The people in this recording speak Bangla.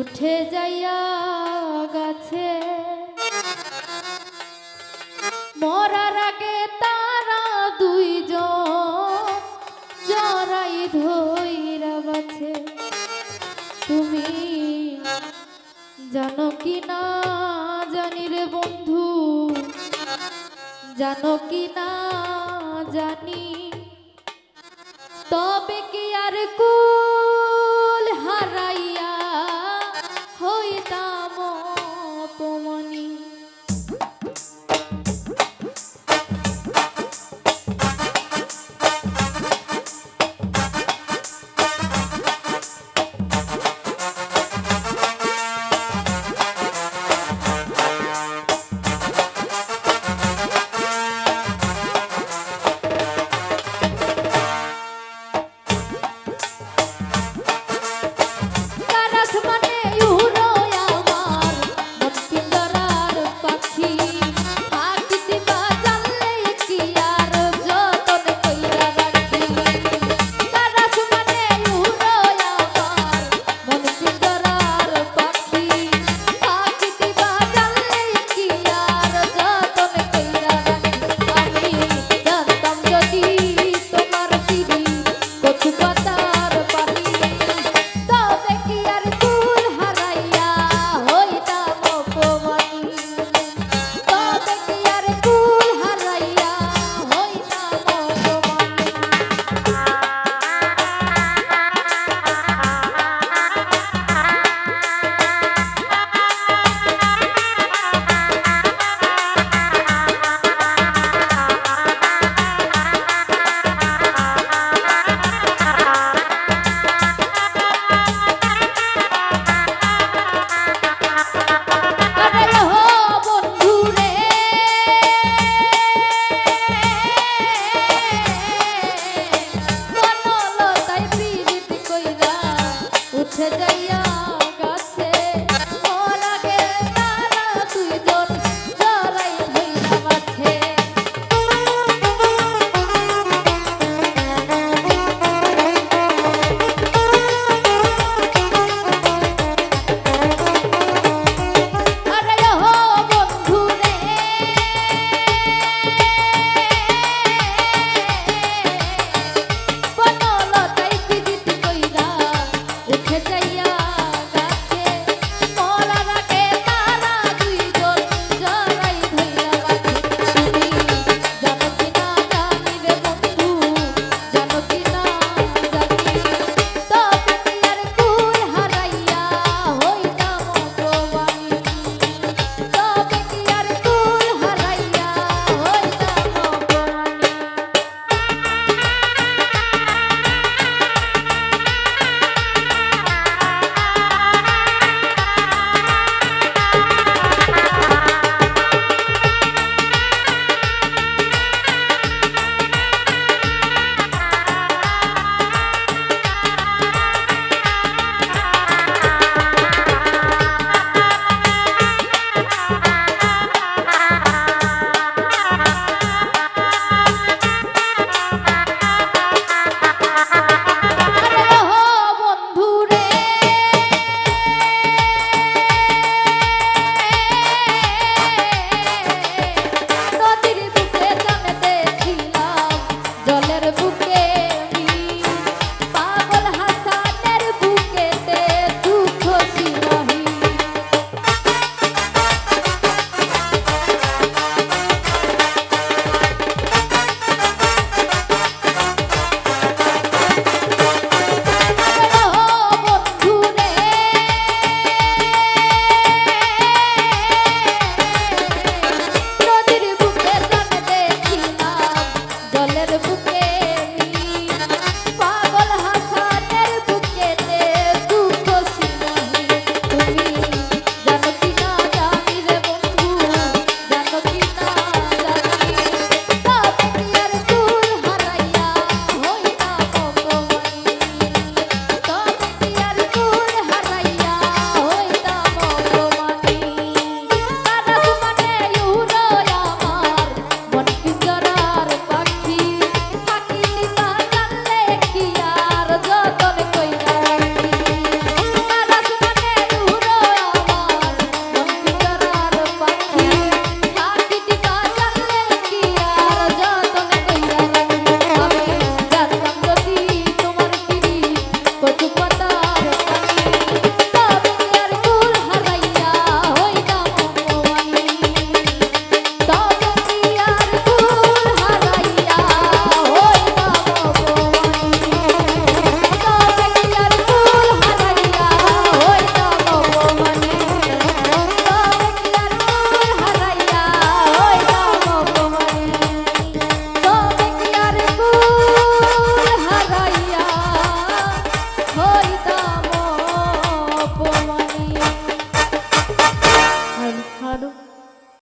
উঠে যাইয়া গাছে। মরার আগে তারা দুইজন জড়াই ধইরা বাছে তুমি জানো কি না জানি রে বন্ধু? জানো কি না জানি? তবে কি আর কু